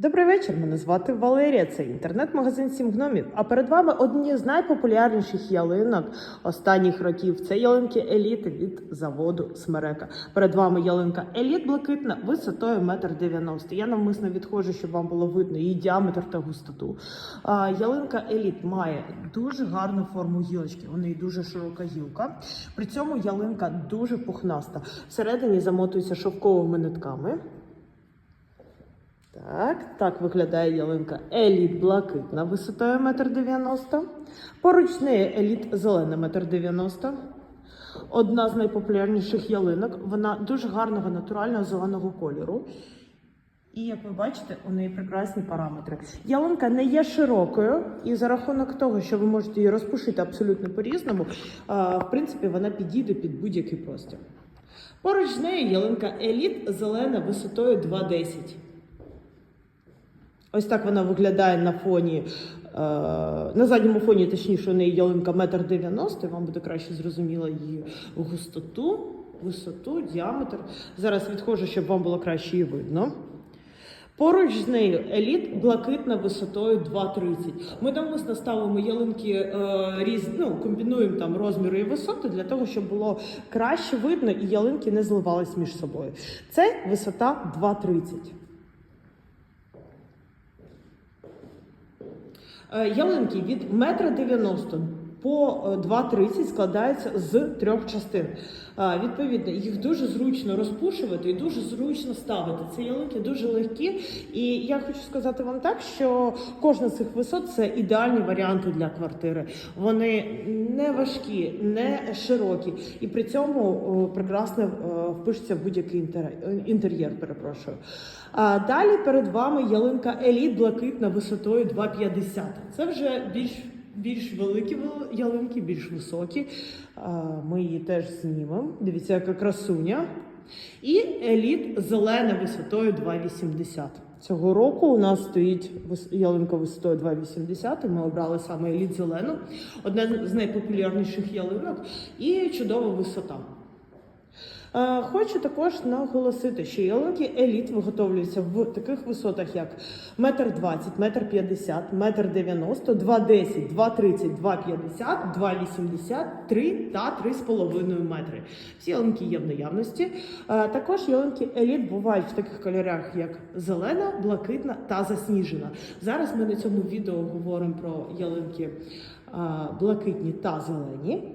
Добрий вечір. Мене звати Валерія. Це інтернет-магазин Сім гномів. А перед вами одні з найпопулярніших ялинок останніх років. Це ялинки еліт від заводу Смерека. Перед вами ялинка еліт блакитна висотою 1,90 м. Я навмисно відходжу, щоб вам було видно її діаметр та густоту. А, ялинка еліт має дуже гарну форму гілочки. У неї дуже широка гілка. При цьому ялинка дуже пухнаста. Всередині замотується шовковими нитками. Так, так виглядає ялинка еліт блакитна висотою 1,90 м. Поруч з нею еліт зелена 1,90 м. Одна з найпопулярніших ялинок. Вона дуже гарного натурального зеленого кольору. І як ви бачите, у неї прекрасні параметри. Ялинка не є широкою, і за рахунок того, що ви можете її розпушити абсолютно по-різному, в принципі, вона підійде під будь-який простір. Поруч з нею ялинка еліт зелена висотою 2,10 м. Ось так вона виглядає на фоні. е, На задньому фоні, точніше, у неї ялинка метр дев'яносто, і вам буде краще зрозуміло її густоту, висоту, діаметр. Зараз відходжу, щоб вам було краще її видно. Поруч з нею еліт блакитна висотою 2,30. Ми навмисно ставимо ялинки е, різ, ну, комбінуємо там розміри і висоти для того, щоб було краще видно і ялинки не зливались між собою. Це висота 2,30. Е, Ялинки від 1,90 м по е, 2,30 складаються з трьох частин. Е, Відповідно, їх дуже зручно розпушувати і дуже зручно ставити. Ці ялинки дуже легкі. І я хочу сказати вам так, що кожна з цих висот це ідеальні варіанти для квартири. Вони не важкі, не широкі, і при цьому прекрасно е, впишеться в будь-який інтер- інтер'єр. Перепрошую. А далі перед вами ялинка еліт блакитна висотою 2,50. Це вже більш більш великі ялинки, більш високі. Ми її теж знімемо. Дивіться, яка красуня. І еліт зелена висотою 2,80. Цього року у нас стоїть ялинка висотою 2,80. Ми обрали саме еліт зелену, одна з найпопулярніших ялинок і чудова висота. Е, Хочу також наголосити, що ялинки еліт виготовлюються в таких висотах, як 1,20 м, 1,50 м, 1,90 м, 2,10, 2,30, 2,50, 2,80, 3 та 3,5 метри. Всі ялинки є в наявності. Е, Також ялинки еліт бувають в таких кольорах, як зелена, блакитна та засніжена. Зараз ми на цьому відео говоримо про ялинки е, блакитні та зелені.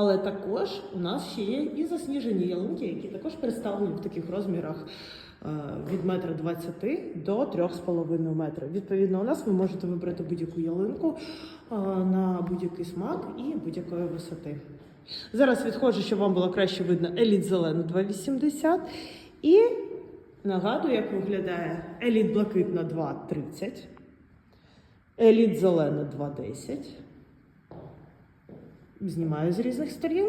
Але також у нас ще є і засніжені ялинки, які також представлені в таких розмірах е, від метра 20 до 3,5 метра. Відповідно, у нас ви можете вибрати будь-яку ялинку е, на будь-який смак і будь-якої висоти. Зараз відходжу, щоб вам було краще видно еліт зелену 2,80 і нагадую, як виглядає еліт блакитна 2,30, еліт зелена 2,10. Знімаю з різних сторін.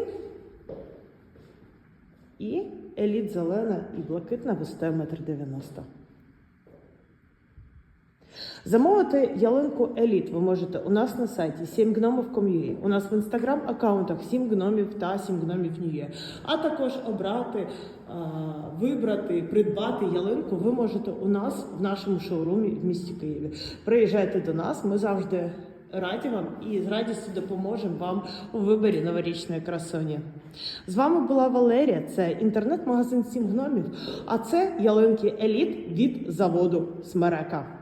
І еліт зелена і блакитна висотою 1,90 м. Замовити ялинку еліт ви можете у нас на сайті 7 гномів.com.ua, у нас в інстаграм аккаунтах 7 гномів та 7 гномів Ньює. А також обрати, вибрати, придбати ялинку ви можете у нас в нашому шоурумі в місті Києві. Приїжджайте до нас, ми завжди раді вам і з радістю допоможемо вам у виборі новорічної красуні. З вами була Валерія, це інтернет-магазин Сім гномів, а це ялинки еліт від заводу Смерека.